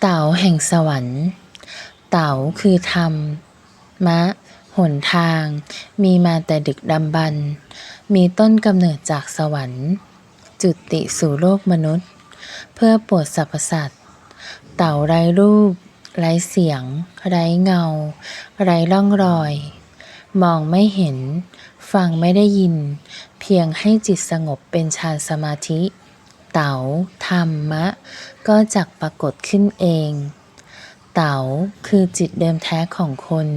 เต๋าแห่งสวรรค์ เต๋าคือธรรม มะ หนทาง มีมาแต่ดึกดำบรรมีต้นกำเนิดจากสวรรค์ จุติสู่โลกมนุษย์ เพื่อปรดสรรพสัตว์ เต่าไร้รูป ไร้เสียง ไร้เงา ไร้ร่องรอย มองไม่เห็น ฟังไม่ได้ยิน เพียงให้จิตสงบเป็นฌานสมาธิ เต๋าธรรมะ ก็จักปรากฏขึ้นเอง เต๋าคือจิตเดิมแท้ของคน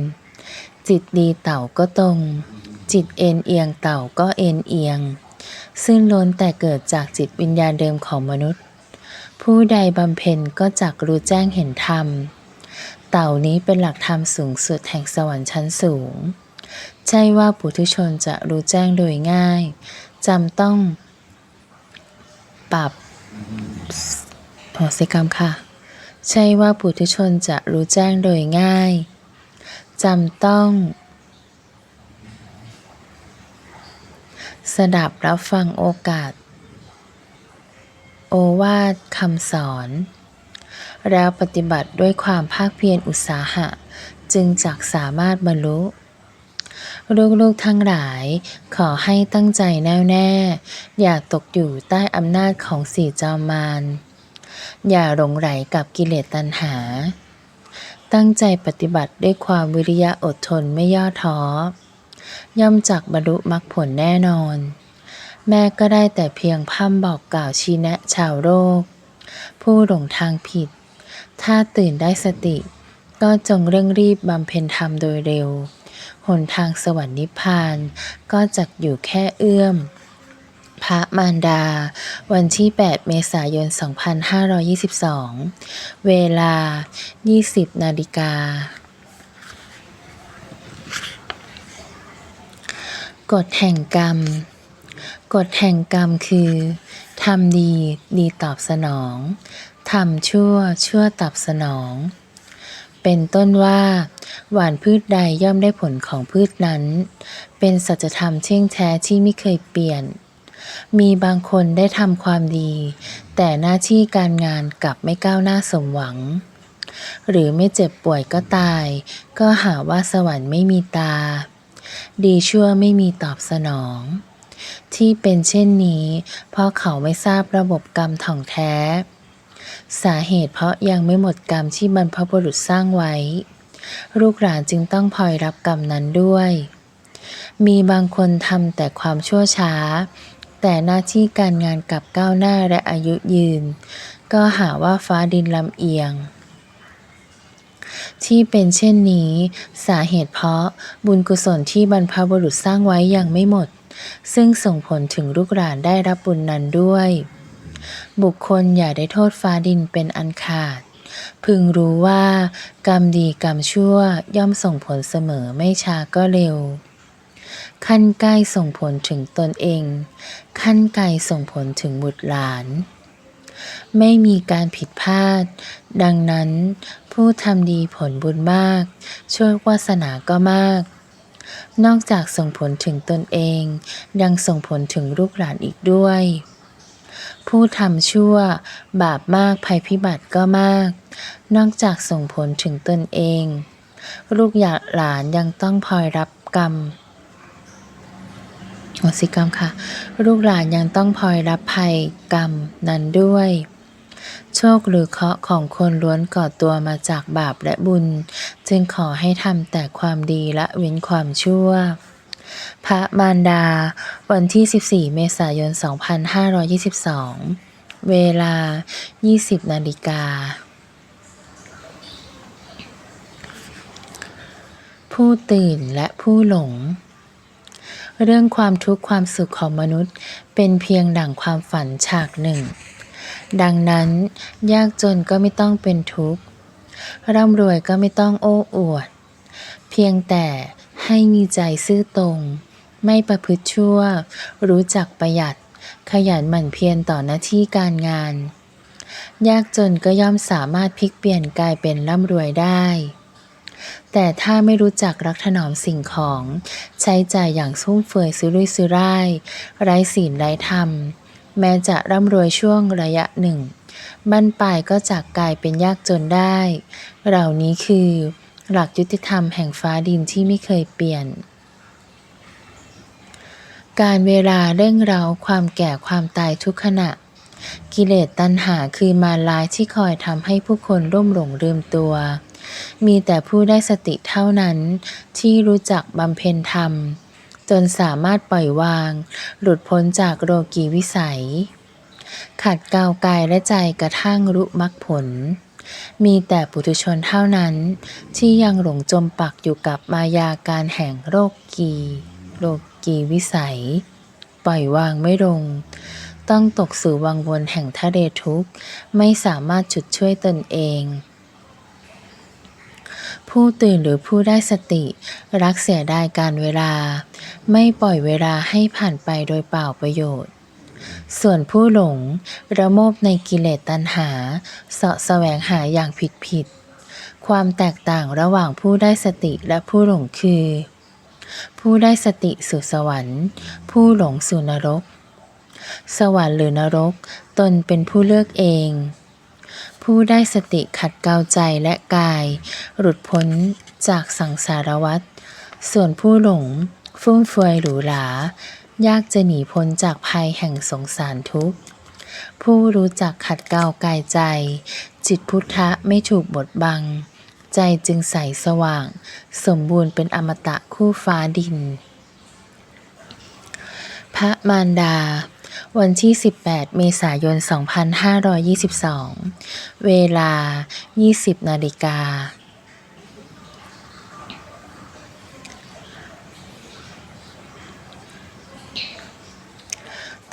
จิตดีเต๋าก็ตรง จิตเอ็นเอียงเต่าก็เอ็นเอียง ซึ่งล้วนแต่เกิดจากจิตวิญญาณเดิมของมนุษย์ ผู้ใดบำเพ็ญก็จักรู้แจ้งเห็นธรรม เต่านี้เป็นหลักธรรมสูงสุดแห่งสวรรค์ชั้นสูง ใช่ว่าปุถุชนจะรู้แจ้งโดยง่ายจำต้อง ปรับโหสิกรรมค่ะ ใช่ว่าปุถุชนจะรู้แจ้งโดยง่ายจำต้อง สดับรับฟังโอกาส โอวาทคำสอน แล้วปฏิบัติด้วยความภาคเพียรอุตสาหะ จึงจักสามารถบรรลุ ลูกๆทั้งหลาย ขอให้ตั้งใจแน่วแน่ อย่าตกอยู่ใต้อำนาจของสี่จอมมารอย่าหลงไหลกับกิเลสตัณหา ตั้งใจปฏิบัติด้วยความวิริยะอดทนไม่ย่อท้อ ย่อมจักบรรลุมรรคผลแน่นอน แม่ก็ได้แต่เพียงพร่ำบอกกล่าวชี้แนะชาวโลกผู้หลงทางผิด ถ้าตื่นได้สติ ก็จงเร่งรีบบำเพ็ญธรรมโดยเร็ว หนทางสวรรค์นิพพาน ก็จักอยู่แค่เอื้อม พระมารดา วันที่ 8 เมษายน 2522 เวลา 20 นาฬิกากฎแห่งกรรม กฎแห่งกรรมคือทำดีดีตอบสนองทำชั่วชั่วตอบสนอง เป็นต้นว่า หวานพืชใดย่อมได้ผลของพืชนั้น เป็นสัจธรรมเที่ยงแท้ที่ไม่เคยเปลี่ยน มีบางคนได้ทำความดี แต่หน้าที่การงานกลับไม่ก้าวหน้าสมหวัง หรือไม่เจ็บป่วยก็ตาย ก็หาว่าสวรรค์ไม่มีตา ดีชั่วไม่มีตอบสนอง ที่เป็นเช่นนี้ เพราะเขาไม่ทราบระบบกรรมถ่องแท้ สาเหตุเพราะยังไม่หมดกรรมที่บรรพบุรุษสร้างไว้ ลูกหลานจึงต้องพลอยรับกรรมนั้นด้วย มีบางคนทำแต่ความชั่วช้า แต่หน้าที่การงานกลับก้าวหน้าและอายุยืน ก็หาว่าฟ้าดินลำเอียง ที่เป็นเช่นนี้ สาเหตุเพราะบุญกุศลที่บรรพบุรุษสร้างไว้ยังไม่หมด ซึ่งส่งผลถึงลูกหลานได้รับบุญนั้นด้วย บุคคลอย่าได้โทษฟ้าดินเป็นอันขาด พึงรู้ว่ากรรมดีกรรมชั่วย่อมส่งผลเสมอไม่ช้าก็เร็ว ขั้นใกล้ส่งผลถึงตนเอง ขั้นไกลส่งผลถึงบุตรหลาน ไม่มีการผิดพลาด ดังนั้น ผู้ทำดีผลบุญมากโชควาสนาก็มากนอกจากส่งผลถึงตนเอง ยังส่งผลถึงลูกหลานอีกด้วย ผู้ทำชั่ว บาปมากภัยพิบัติก็มาก นอกจากส่งผลถึงตนเอง ลูกหลานยังต้องพลอยรับกรรมโอสิกรรมค่ะ ลูกหลานยังต้องพลอยรับภัยกรรมนั้นด้วย โชคหรือเคราะห์ของคนล้วนก่อตัวมาจากบาปและบุญ จึงขอให้ทำแต่ความดีและเว้นความชั่ว พระมารดา วันที่ 14 เมษายน 2522 เวลา 20 นาฬิกา ผู้ตื่นและผู้หลง เรื่องความทุกข์ความสุขของมนุษย์ เป็นเพียงดั่งความฝันฉากหนึ่ง ดังนั้น ยากจนก็ไม่ต้องเป็นทุกข์ร่ำรวยก็ไม่ต้องโอ้อวด เพียงแต่ให้มีใจซื่อตรง ไม่ประพฤติชั่ว รู้จักประหยัด ขยันหมั่นเพียรต่อหน้าที่การงาน ยากจนก็ย่อมสามารถพลิกเปลี่ยนกลายเป็นร่ำรวยได้ แต่ถ้าไม่รู้จักรักถนอมสิ่งของ ใช้จ่ายอย่างฟุ่มเฟือยซื้อรุ่ยซื้อร่าย ไร้ศีลไร้ธรรม แม้จะร่ำรวยช่วงระยะหนึ่งบ้านปลายก็จากกลายเป็นยากจนได้ เหล่านี้คือ หลักยุติธรรมแห่งฟ้าดินที่ไม่เคยเปลี่ยน การเวลาเร่งเร้าความแก่ความตายทุกขณะ กิเลสตัณหาคือมารร้ายที่คอยทำให้ผู้คนร่มหลงลืมตัว มีแต่ผู้ได้สติเท่านั้นที่รู้จักบำเพ็ญธรรม จนสามารถปล่อยวาง หลุดพ้นจากโลกีวิสัย ขัดเกลากายและใจกระทั่งรู้มรรคผล มีแต่ปุถุชนเท่านั้นที่ยังหลงจมปักอยู่กับมายาการแห่งโลกีโลกีวิสัย ปล่อยวางไม่ลง ต้องตกสู่วังวนแห่งทะเลทุกข์ ไม่สามารถจุดช่วยตนเอง ผู้ตื่นหรือผู้ได้สติ รักเสียดายการเวลา ไม่ปล่อยเวลาให้ผ่านไปโดยเปล่าประโยชน์ส่วนผู้หลงระโมบในกิเลสตัณหา เสาะแสวงหาอย่างผิดผิดๆความแตกต่างระหว่างผู้ได้สติและผู้หลงคือ ผู้ได้สติสู่สวรรค์ ผู้หลงสู่นรก สวรรค์หรือนรก ตนเป็นผู้เลือกเอง ผู้ได้สติขัดเกลาใจและกาย หลุดพ้นจากสังสารวัฏส่วนผู้หลง ฟุ่มเฟือยหรูหรายากจะหนีพ้นจากภัยแห่งสงสารทุกข์ผู้รู้จักขัดเกลากายใจ จิตพุทธะไม่ถูกบดบัง ใจจึงใสสว่าง สมบูรณ์เป็นอมตะคู่ฟ้าดิน พระมารดา วันที่ 18 เมษายน 2522 เวลา 20 นาฬิกา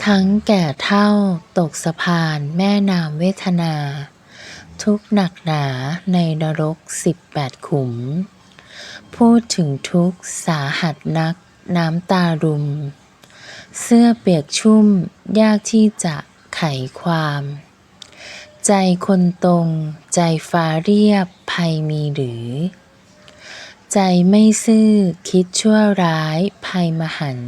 ทั้งแก่เท่าตกสะพานแม่น้ำเวทนา ทุกหนักหนาในนรก 18 ขุม พูดถึงทุกสาหัสนักน้ำตารุม เสื้อเปียกชุ่มยากที่จะไขความ ใจคนตรง ใจฟ้าเรียบภัยมีหรือ ใจไม่ซื่อคิดชั่วร้ายภัยมหัน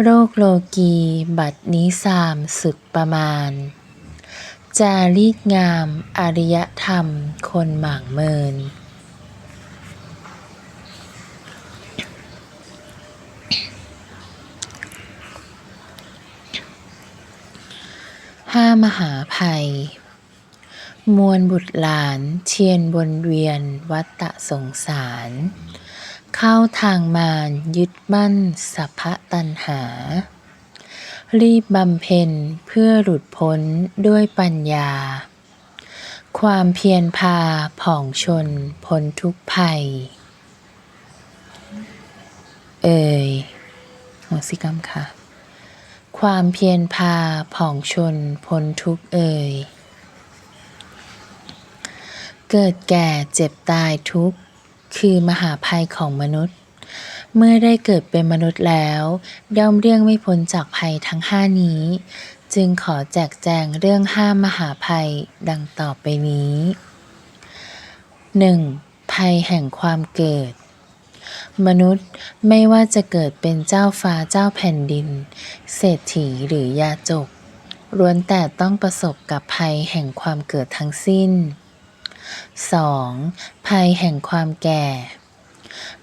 โรคโลกีบัดนี้สามสุดประมาณ จารีตงามอริยธรรมคนหมางเมิน ห้ามหาภัย มวลบุตรหลานเทียนวนเวียนวัฏฏะสงสาร เข้าทางมารยึดมั่นสัพพะตัณหา รีบบำเพ็ญเพื่อหลุดพ้นด้วยปัญญา ความเพียรพาผ่องชนพ้นทุกภัย เอ่ยโหสิกรรมค่ะ ความเพียรพาผ่องชนพ้นทุกเอ่ย เกิดแก่เจ็บตายทุกคือมหาภัยของมนุษย์ เมื่อได้เกิดเป็นมนุษย์แล้วย่อมเลี่ยงไม่พ้นจากภัยทั้งห้านี้ จึงขอแจกแจงเรื่องห้ามหาภัยดังต่อไปนี้ 1. ภัยแห่งความเกิด มนุษย์ไม่ว่าจะเกิดเป็นเจ้าฟ้าเจ้าแผ่นดิน เศรษฐีหรือยาจกล้วนแต่ต้องประสบกับภัยแห่งความเกิดทั้งสิ้น 2. ภัยแห่งความแก่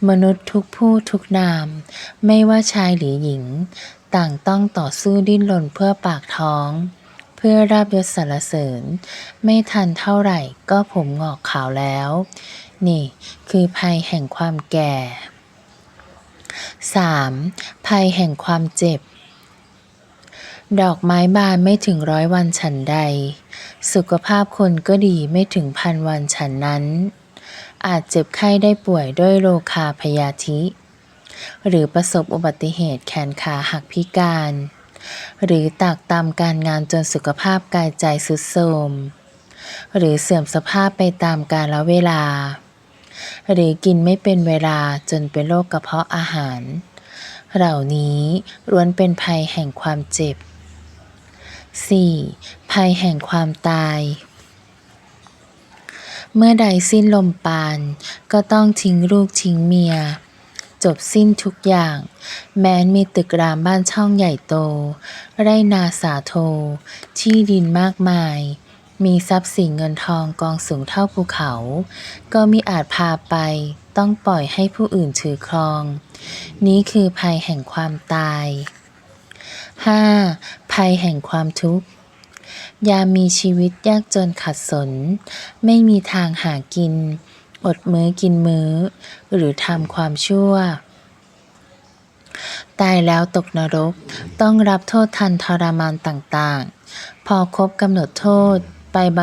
มนุษย์ทุกผู้ทุกนาม ไม่ว่าชายหรือหญิง ต่างต้องต่อสู้ดิ้นรนเพื่อปากท้อง เพื่อราบยศสรรเสริญ ไม่ทันเท่าไหร่ก็ผมงอกขาวแล้ว นี่คือภัยแห่งความแก่ 3. ภัยแห่งความเจ็บ ดอกไม้บานไม่ถึงร้อยวันฉันใด สุขภาพคนก็ดีไม่ถึงพันวันฉันนั้น อาจเจ็บไข้ได้ป่วยด้วยโรคาพยาธิ หรือประสบอุบัติเหตุแขนขาหักพิการ หรือตากตามการงานจนสุขภาพกายใจสุดโทรมหรือเสื่อมสภาพไปตามกาลเวลา หรือกินไม่เป็นเวลาจนเป็นโรคกระเพาะอาหาร เหล่านี้ล้วนเป็นภัยแห่งความเจ็บ 4. ภัยแห่งความตาย เมื่อใดสิ้นลมปาน ก็ต้องทิ้งลูกทิ้งเมีย จบสิ้นทุกอย่าง แม้นมีตึกรามบ้านช่องใหญ่โต ไรนาสาโท ที่ดินมากมาย มีทรัพย์สินเงินทองกองสูงเท่าภูเขา ก็มิอาจพาไป ต้องปล่อยให้ผู้อื่นถือครอง นี้คือภัยแห่งความตาย 5. ภัยแห่งความทุกข์ ยามมีชีวิตยากจนขัดสน ไม่มีทางหากิน อดมื้อกินมื้อ หรือทำความชั่ว ตายแล้วตกนรก ต้องรับโทษทันทรมานต่างๆ พอครบกำหนดโทษ ไปบัง